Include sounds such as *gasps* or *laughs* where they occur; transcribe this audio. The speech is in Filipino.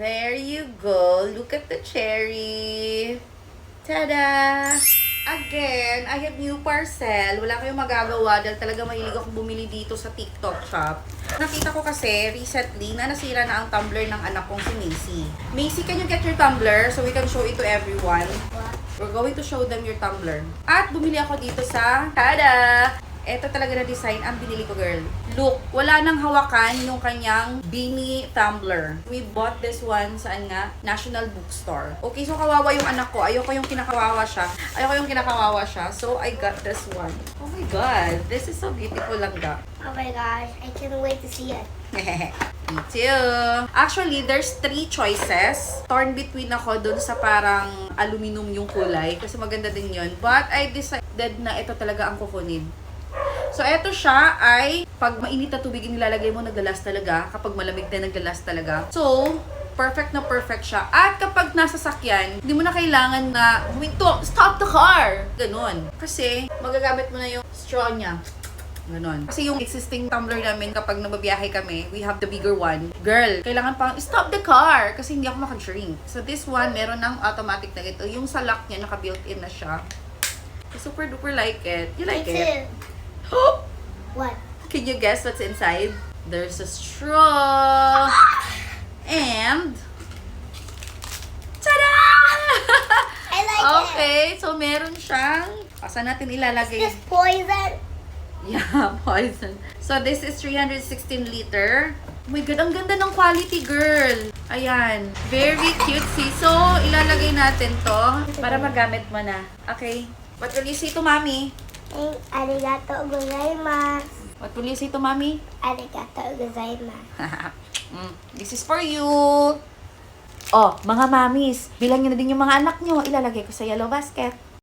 There you go. Look at the cherry. Tada! Again, I have new parcel. Wala kayong magagawa dahil talaga mahilig akong bumili dito sa TikTok shop. Nakita ko kasi recently na nasira na ang tumbler ng anak kong si Macy. Macy, can you get your tumbler so we can show it to everyone? We're going to show them your tumbler. At bumili ako dito sa Tada! Ito talaga na design ang binili ko, girl. Look, wala nang hawakan yung kanyang beanie tumbler. We bought this one saan nga? National Bookstore. Okay, so kawawa yung anak ko. Ayoko yung kinakawawa siya. Ayoko yung kinakawawa siya. So, I got this one. Oh my God, this is so beautiful lang da. Oh my gosh, I can't wait to see it. *laughs* Me too. Actually, there's three choices. Torn between ako dun sa parang aluminum yung kulay. Kasi maganda din yun. But I decided na ito talaga ang kukunin. So, eto siya ay pag mainit na tubig yung nilalagay mo, naglalas talaga. Kapag malamig na, naglalas talaga. So, perfect na perfect siya. At kapag nasa sakyan, hindi mo na kailangan na huminto, stop the car! Ganon. Kasi, magagamit mo na yung straw niya. Ganon. Kasi yung existing tumbler namin kapag nababiyahe kami, we have the bigger one. Girl, kailangan pang stop the car kasi hindi ako makadrink. So this one, meron ng automatic na ito. Yung sa lock niya, naka-built-in na siya. I super duper like it. You like Me it? Too. *gasps* What? Can you guess what's inside? There's a straw. *gasps* And... Tada! *laughs* I like it. okay, so meron siyang... Asa natin ilalagay? Is this poison? Yeah, *laughs* poison. So, this is 316 liter. Oh my God, ang ganda ng quality, girl. Ayan. Very cutesy. So, ilalagay natin to para magamit mo na. Okay. What will you say to mommy? Ay, arigato gozaimasu. What will you say to mommy? Arigato gozaimasu. *laughs* Mm, this is for you. Oh, mga mamis, bilangin na din yung mga anak nyo. Ilalagay ko sa yellow basket.